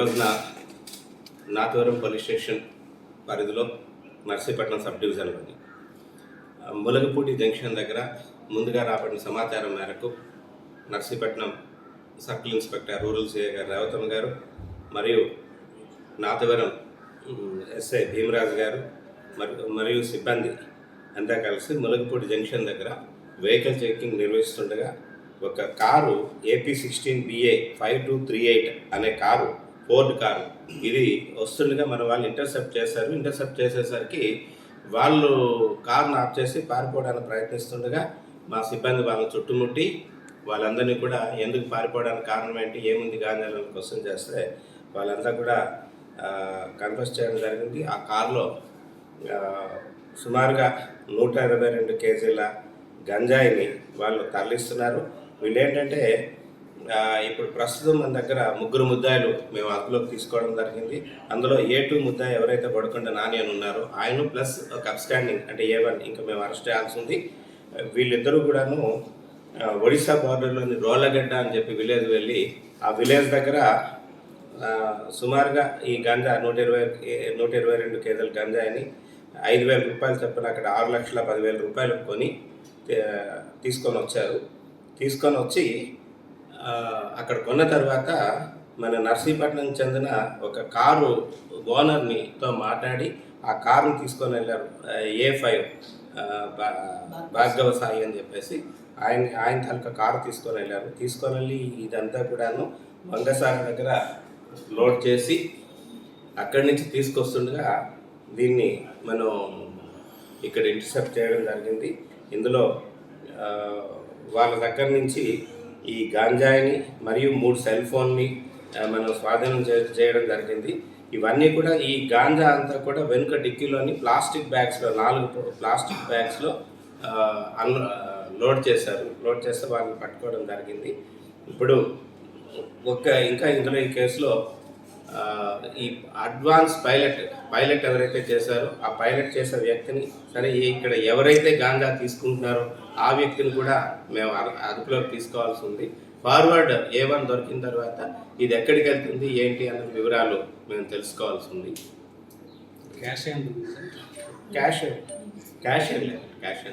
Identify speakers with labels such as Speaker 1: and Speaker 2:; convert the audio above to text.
Speaker 1: ఈరోజున Nathavaram police station పరిధిలో Narsipatnam sub డివిజన్లోని ఆ, ములగపూటి జంక్షన్ దగ్గర ముందుగా రాబడిన సమాచారం మేరకు Narsipatnam circle inspector rural CI గారు రేవతమ్మ గారు మరియు నాతవరం ఎస్ఐ భీమరాజు గారు మరియు మరియు సిబ్బంది అంతా కలిసి ములగపూడి జంక్షన్ దగ్గర వెహికల్ చెకింగ్ నిర్వహిస్తుండగా ఒక car AP sixteen BA five two three eight అనే కారు ఫోర్డ్ కారు. ఇది వస్తుండగా మన వాళ్ళు ఇంటర్సెప్ట్ చేశారు. ఇంటర్సెప్ట్ చేసేసరికి వాళ్ళు కార్ను ఆఫ్ చేసి పారిపోవడానికి ప్రయత్నిస్తుండగా మా సిబ్బంది వాళ్ళని చుట్టుముట్టి వాళ్ళందరినీ కూడా ఎందుకు పారిపోవడానికి కారణం ఏంటి ఏముంది గాంజాలను క్వశ్చన్ చేస్తే వాళ్ళంతా కూడా కన్ఫ్యూస్ చేయడం జరిగింది. ఆ కారులో సుమారుగా నూట ఇరవై రెండు కేజీల గంజాయిని వాళ్ళు తరలిస్తున్నారు. వీళ్ళు ఏంటంటే ఇప్పుడు ప్రస్తుతం మన దగ్గర ముగ్గురు ముద్దాయిలు మేము అదుపులోకి తీసుకోవడం జరిగింది. అందులో ఏ టూ ముద్దాయి ఎవరైతే పడకుండా నాని అని ఉన్నారో ఆయన ప్లస్ ఒక అప్స్టాండింగ్ అంటే ఏ వన్ ఇంకా మేము అరెస్ట్ చేయాల్సి ఉంది. వీళ్ళిద్దరూ కూడాను ఒడిశా బార్డర్లోని రోళ్ళగడ్డ అని చెప్పి విలేజ్ వెళ్ళి ఆ విలేజ్ దగ్గర సుమారుగా ఈ గంజా నూట ఇరవై నూట ఇరవై రెండు కేజీల గంజాయిని ఐదు వేల రూపాయలు చొప్పున అక్కడ ఆరు లక్షల పదివేల రూపాయలు కొని తీసుకొని వచ్చారు. తీసుకొని వచ్చి అక్కడ కొన్న తర్వాత మన నర్సీపట్నం చెందిన ఒక కారు ఓనర్నితో మాట్లాడి ఆ కారుని తీసుకొని వెళ్ళారు. ఏ ఫైవ్ భార్గవ సాయి అని చెప్పేసి ఆయన ఆయన తాలూకా కారు తీసుకొని వెళ్ళారు. తీసుకొని వెళ్ళి ఇదంతా కూడాను వంగసాగర్ దగ్గర లోడ్ చేసి అక్కడి నుంచి తీసుకొస్తుండగా దీన్ని మనం ఇక్కడ ఇంటర్సెప్ట్ చేయడం జరిగింది. ఇందులో వాళ్ళ దగ్గర నుంచి ఈ గాంజాయిని మరియు మూడు సెల్ ఫోన్ని మనం స్వాధీనం చేయడం జరిగింది. ఇవన్నీ కూడా ఈ గాంజా అంతా కూడా వెనుక డిక్కీలోని ప్లాస్టిక్ బ్యాగ్స్లో నాలుగు ప్లాస్టిక్ బ్యాగ్స్లో అన్ లోడ్ చేశారు. లోడ్ చేస్తే వాళ్ళని పట్టుకోవడం జరిగింది. ఇప్పుడు ఒక ఇంకా ఇందులో ఈ కేసులో ఈ అడ్వాన్స్ పైలట్ పైలట్ ఎవరైతే చేశారో ఆ పైలట్ చేసే వ్యక్తిని సరే ఇక్కడ ఎవరైతే గాంజా తీసుకుంటున్నారో ఆ వ్యక్తిని కూడా మేము అదు- అదుపులోకి తీసుకోవాల్సి ఉంది. ఫార్వర్డ్ ఏ వన్ దొరికిన తర్వాత ఇది ఎక్కడికి వెళ్తుంది ఏంటి అన్న వివరాలు మేము తెలుసుకోవాల్సి ఉంది.
Speaker 2: Cash
Speaker 1: cash cash cash